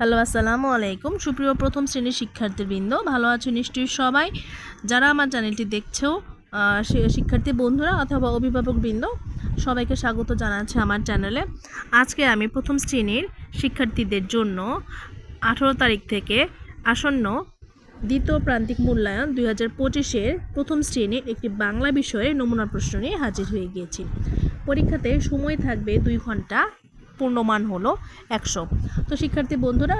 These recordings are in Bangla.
হ্যালো, আসসালামু আলাইকুম। সুপ্রিয় প্রথম শ্রেণির শিক্ষার্থীবৃন্দ, ভালো আছো নিশ্চয়ই সবাই? যারা আমার চ্যানেলটি দেখছ শিক্ষার্থী বন্ধুরা অথবা অভিভাবকবৃন্দ, সবাইকে স্বাগত জানাচ্ছি আমার চ্যানেলে। আজকে আমি প্রথম শ্রেণির শিক্ষার্থীদের জন্য আঠেরো তারিখ থেকে আসন্ন দ্বিতীয় প্রান্তিক মূল্যায়ন দুই হাজার পঁচিশের প্রথম শ্রেণির একটি বাংলা বিষয়ে নমুনা প্রশ্ন নিয়ে হাজির হয়ে গিয়েছি। পরীক্ষাতে সময় থাকবে দুই ঘণ্টা পূর্ণমান হলো একশো। তো শিক্ষার্থী বন্ধুরা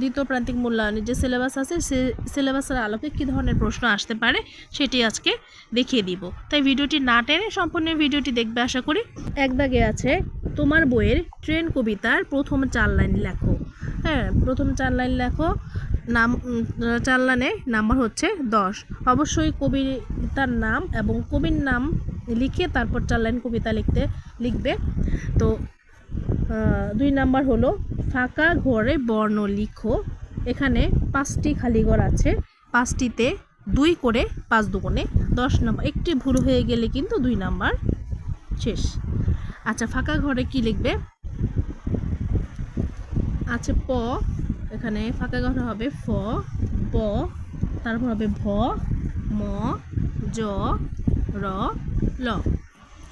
দ্বিতীয় প্রান্তিক মূল্যায়নের যে সিলেবাস আছে, সে সিলেবাসের আলোকে কী ধরনের প্রশ্ন আসতে পারে সেটি আজকে দেখিয়ে দিব। তাই ভিডিওটি না টেনে সম্পূর্ণ ভিডিওটি দেখবে আশা করি। এক দাগে আছে, তোমার বইয়ের ট্রেন কবিতার প্রথম চার লাইন লেখো। হ্যাঁ প্রথম চার লাইন লেখো, নাম চার লাইনে নাম্বার হচ্ছে দশ। অবশ্যই কবিতার নাম এবং কবির নাম লিখে তারপর চার লাইন কবিতা লিখতে, লিখবে। তো দুই নাম্বার হলো ফাঁকা ঘরে বর্ণ লিখো। এখানে পাঁচটি খালি ঘর আছে। পাঁচটিতে দুই করে পাঁচ দুগুণে দশ নাম্বার। একটি ভুল হয়ে গেলে কিন্তু দুই নাম্বার শেষ। আচ্ছা ফাঁকা ঘরে কি লিখবে? আছে প, এখানে ফাঁকা ঘরে হবে ফ, ব, তারপর হবে ভ, ম, জ, র, ল।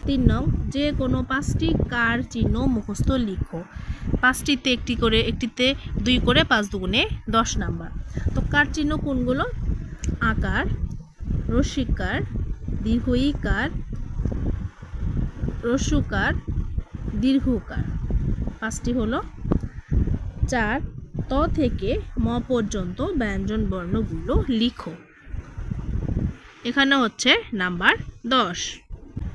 তিন নং যে কোনো পাঁচটি কার চিহ্ন মুখস্থ লিখো। পাঁচটিতে একটি করে, একটিতে দুই করে পাঁচ দুগুণে দশ নাম্বার। তো কার চিহ্ন কোনগুলো? আকার রস্যিকার দীর্ঘইকার রস্যুকার দীর্ঘকার পাঁচটি হলো চার, ত থেকে ম পর্যন্ত ব্যঞ্জন বর্ণগুলো লিখো। এখানে হচ্ছে নাম্বার দশ।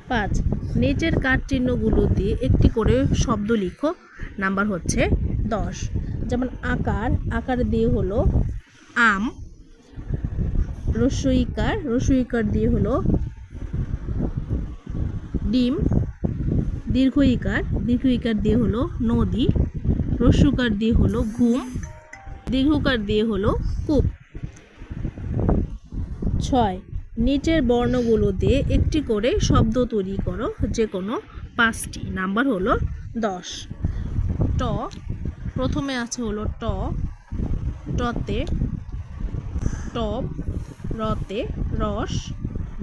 পাঁচ নিচের কাঠ চিহ্নগুলো দিয়ে একটি করে শব্দ লিখো। নাম্বার হচ্ছে দশ। যেমন আকার আকার দিয়ে হলো আম, রসইকার রসইকার দিয়ে হলো ডিম, দীর্ঘইকার দীর্ঘইকার দিয়ে হলো নদী রস্যুকার দিয়ে হলো ঘুম, দীর্ঘকার দিয়ে হলো কূপ। ছয়। নিচের বর্ণগুলো দিয়ে একটি করে শব্দ তৈরি করো, যে কোনো পাঁচটি। নাম্বার হলো দশ। ট, প্রথমে আছে হলো ট, টতে টব, রতে রস,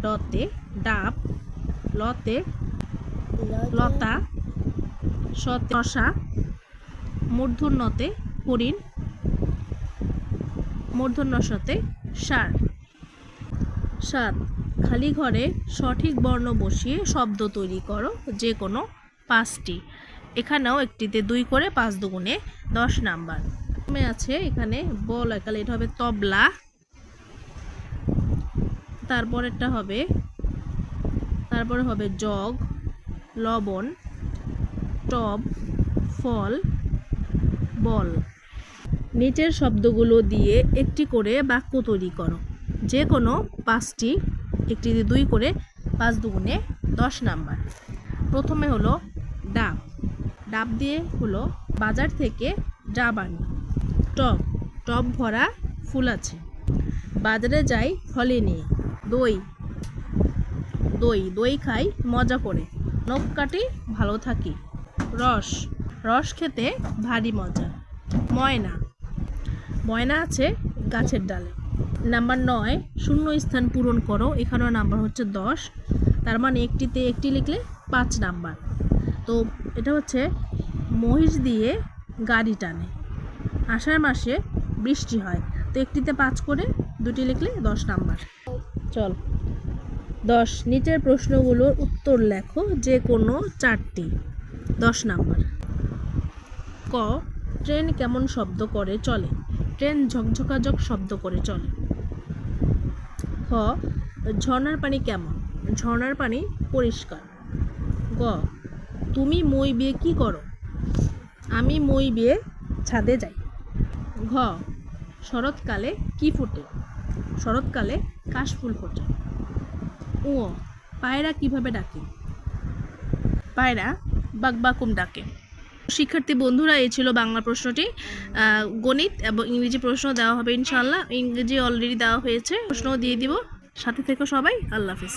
ডতে ডাব, লতে লতা, সতে শশা মূর্ধন্যতে হরিণ, মূর্ধন্যসতে সার সাত খালি ঘরে সঠিক বর্ণ বসিয়ে শব্দ তৈরি করো, যে কোনো পাঁচটি। এখানেও একটিতে দুই করে পাঁচ দুগুণে দশ নাম্বার। প্রথমে আছে, এখানে বল একালে এটা হবে, তবলা। তারপরেরটা হবে, তারপরে হবে জগ, লবণ, টব, ফল, বল। নিচের শব্দগুলো দিয়ে একটি করে বাক্য তৈরি করো। যে কোনো পাঁচটি, একটি দুই করে পাঁচ দুগুণে দশ নাম্বার। প্রথমে হলো ডাব। ডাব দিয়ে হলো বাজার থেকে ডাব আনি। টব। টব ভরা ফুল আছে। বাজারে যাই ফলে নিয়ে। দই। দই। দই খাই, মজা করে। নখ কাটি, ভালো থাকি। রস। রস খেতে ভারী মজা। ময়না। ময়না আছে গাছের ডালে। নাম্বার নয়, শূন্য স্থান পূরণ করো। এখানেও নাম্বার হচ্ছে দশ। তার মানে একটিতে একটি লিখলে পাঁচ নাম্বার। তো এটা হচ্ছে মহিষ দিয়ে গাড়ি টানে। আষাঢ় মাসে বৃষ্টি হয়। তো একটিতে পাঁচ করে, দুটি লিখলে দশ নাম্বার। চল। দশ। নিচের প্রশ্নগুলোর উত্তর লেখো যে কোনো চারটি। দশ নাম্বার। ক। ট্রেন কেমন শব্দ করে চলে? ট্রেন ঝকঝকাঝক শব্দ করে চলে। খ ঝর্ণার পানি কেমন? ঝর্ণার পানি পরিষ্কার। গ, তুমি মই বিয়ে কি করো? আমি মই বিয়ে ছাদে যাই। ঘ, শরৎকালে কি ফোটে? শরৎকালে কাশফুল ফোটে। ও পায়রা কীভাবে ডাকে? পায়রা বাকবাকুম ডাকে। শিক্ষার্থী বন্ধুরা, এই ছিল বাংলা প্রশ্নটি। গণিত এবং ইংরেজি প্রশ্ন দেওয়া হবে ইনশাল্লাহ ইংরেজি অলরেডি দেওয়া হয়েছে প্রশ্ন দিয়ে দিব। সাথে থেকে সবাই, আল্লাহ হাফিজ।